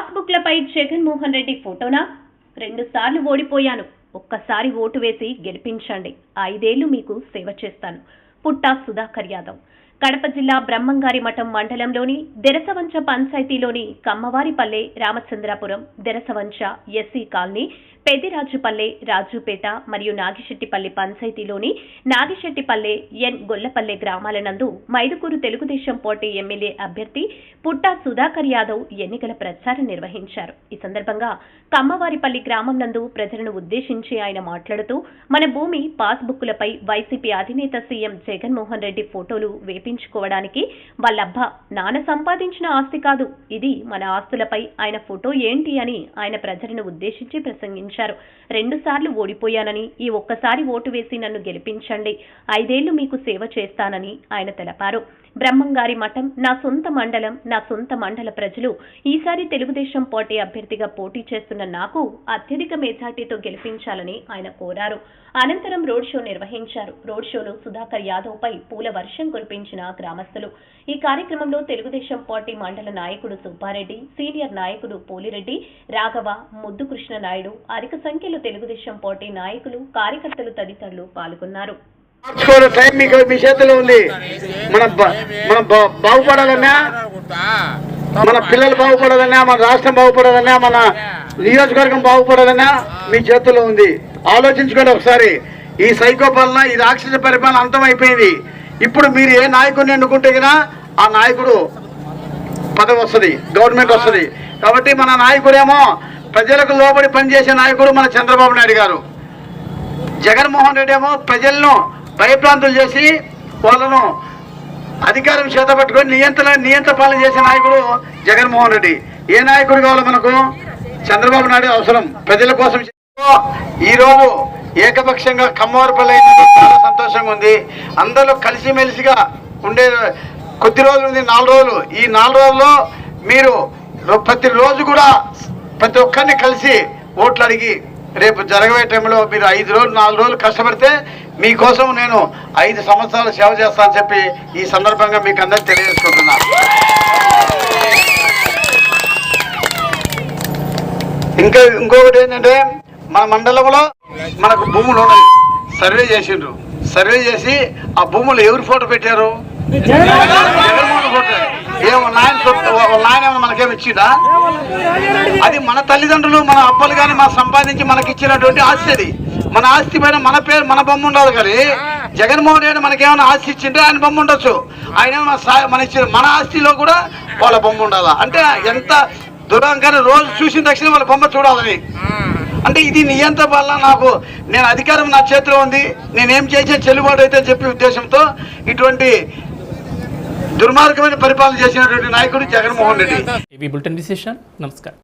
పాస్బుక్లపై జగన్మోహన్ రెడ్డి ఫోటోనా? రెండుసార్లు ఓడిపోయాను. ఒక్కసారి ఓటు వేసి గెలిపించండి. ఐదేళ్ళు మీకు సేవ చేస్తాను. పుట్టా సుధాకర్ యాదవ్. కడప జిల్లా బ్రహ్మంగారి మఠం మండలంలోని దెరసవంచ పంచాయతీలోని కమ్మవారిపల్లె రామచంద్రాపురం దెరసవంచ ఎస్సీ కాలనీ పెదిరాజుపల్లె రాజుపేట మరియు నాగిశెట్టిపల్లి పంచాయతీలోని నాగిశెట్టిపల్లె ఎన్ గొల్లపల్లె గ్రామాల నందు మైదుకూరు తెలుగుదేశం పార్టీ ఎమ్మెల్యే అభ్యర్థి పుట్టా సుధాకర్ యాదవ్ ఎన్నికల ప్రచారం నిర్వహించారు. ఈ సందర్భంగా కమ్మవారిపల్లి గ్రామం నందు ప్రజలను ఉద్దేశించి ఆయన మాట్లాడుతూ మన భూమి పాస్బుక్లపై వైసీపీ అధినేత సీఎం జగన్మోహన్ రెడ్డి ఫోటోలు వేపించుకోవడానికి వాళ్ళబ్బ నాన్న సంపాదించిన ఆస్తి కాదు. ఇది మన ఆస్తులపై ఆయన ఫోటో ఏంటి అని ఆయన ప్రజలను ఉద్దేశించి ప్రసంగించారు. రెండు సార్లు ఓడిపోయానని ఈ ఒక్కసారి ఓటు వేసి నన్ను గెలిపించండి. ఐదేళ్ళు మీకు సేవ చేస్తానని ఆయన తెలిపారు. బ్రహ్మంగారి మఠం నా సొంత మండలం నా సొంత మండల ప్రజలు ఈసారి తెలుగుదేశం పార్టీ అభ్యర్థిగా పోటీ చేస్తున్న నాకు అత్యధిక మెజార్టీతో గెలిపించాలని ఆయన కోరారు. అనంతరం రోడ్ షో నిర్వహించారు. రోడ్ షోలో సుధాకర్ యాదవ్ పై పూల వర్షం కురిపించిన గ్రామస్తులు. ఈ కార్యక్రమంలో తెలుగుదేశం పార్టీ మండల నాయకుడు సుబ్బారెడ్డి సీనియర్ నాయకుడు పోలిరెడ్డి రాఘవ ముద్దు కృష్ణ నాయుడు అధిక సంఖ్యలో తెలుగుదేశం పార్టీ నాయకులు కార్యకర్తలు తదితరులు పాల్గొన్నారు. మార్చుకోవడం టైం మీకు మీ చేతిలో ఉంది. మన మనం బాగుపడాలన్నా మన పిల్లలు బాగుపడదన్నా మన రాష్ట్రం బాగుపడదన్నా మన నియోజకవర్గం బాగుపడదన్నా మీ చేతుల్లో ఉంది. ఆలోచించుకోండి ఒకసారి. ఈ సైకో పాలన ఈ రాక్షస పరిపాలన అంతం అయిపోయింది. ఇప్పుడు మీరు ఏ నాయకుడిని ఎన్నుకుంటే కదా ఆ నాయకుడు పదవి వస్తుంది గవర్నమెంట్ వస్తుంది. కాబట్టి మన నాయకుడేమో ప్రజలకు లోబడి పనిచేసే నాయకుడు మన చంద్రబాబు నాయుడు గారు. జగన్మోహన్ రెడ్డి ఏమో ప్రజలను భయప్రాంతులు చేసి వాళ్ళను అధికారం చేత పట్టుకొని నియంత్రణ నియంత్రణ పాలన చేసే నాయకుడు జగన్మోహన్ రెడ్డి. ఏ నాయకుడు కావాలి మనకు చంద్రబాబు నాయుడు అవసరం. ప్రజల కోసం ఈ రోజు ఏకపక్షంగా కమ్మవారిపల్లి అయినందుకు చాలా సంతోషంగా ఉంది. అందరూ కలిసిమెలిసిగా ఉండే కొద్ది రోజులు ఉంది నాలుగు రోజులు. ఈ నాలుగు రోజుల్లో మీరు ప్రతిరోజు ప్రతి రోజు కూడా ప్రతి ఒక్కరిని కలిసి ఓట్లు అడిగి రేపు జరగబోయే టైంలో మీరు ఐదు రోజులు నాలుగు రోజులు కష్టపడితే మీకోసం నేను ఐదు సంవత్సరాలు సేవ చేస్తానని చెప్పి ఈ సందర్భంగా మీకు అందరికి తెలియజేసుకుంటున్నా. ఇంకా ఇంకొకటి ఏంటంటే మన మండలంలో మనకు భూములు ఉన్నాయి. సర్వే చేసిండ్రు. సర్వే చేసి ఆ భూములు ఎవరు ఫోటో పెట్టారు? జగన్మోహన్ ఫోటో. ఏమో నాయన నాయన మనకేమి ఇచ్చిందా అది మన తల్లిదండ్రులు మన అప్పలు కానీ మన సంపాదించి మనకి ఇచ్చినటువంటి ఆస్తి అది. మన ఆస్తి పైన మన పేరు మన బొమ్మ ఉండాలి కానీ జగన్మోహన్ రెడ్డి మనకేమైనా ఆస్తి ఇచ్చింటే ఆయన బొమ్మ ఉండొచ్చు. ఆయన ఏమైనా సా- మన ఇచ్చిన మన ఆస్తిలో కూడా వాళ్ళ బొమ్మ ఉండాలా? అంటే ఎంత దురహంకారం రోజు చూసిన తక్షణ వాళ్ళ బొమ్మ చూడాలని. అంటే ఇది నియంత్రణ వల్ల నాకు నేను అధికారం నా చేతిలో ఉంది నేనేం చేసే చెల్లుబాటు అయితే అని చెప్పే ఉద్దేశంతో ఇటువంటి దుర్మార్గమైన పరిపాలన చేసినటువంటి నాయకుడు జగన్మోహన్ రెడ్డి. నమస్కారం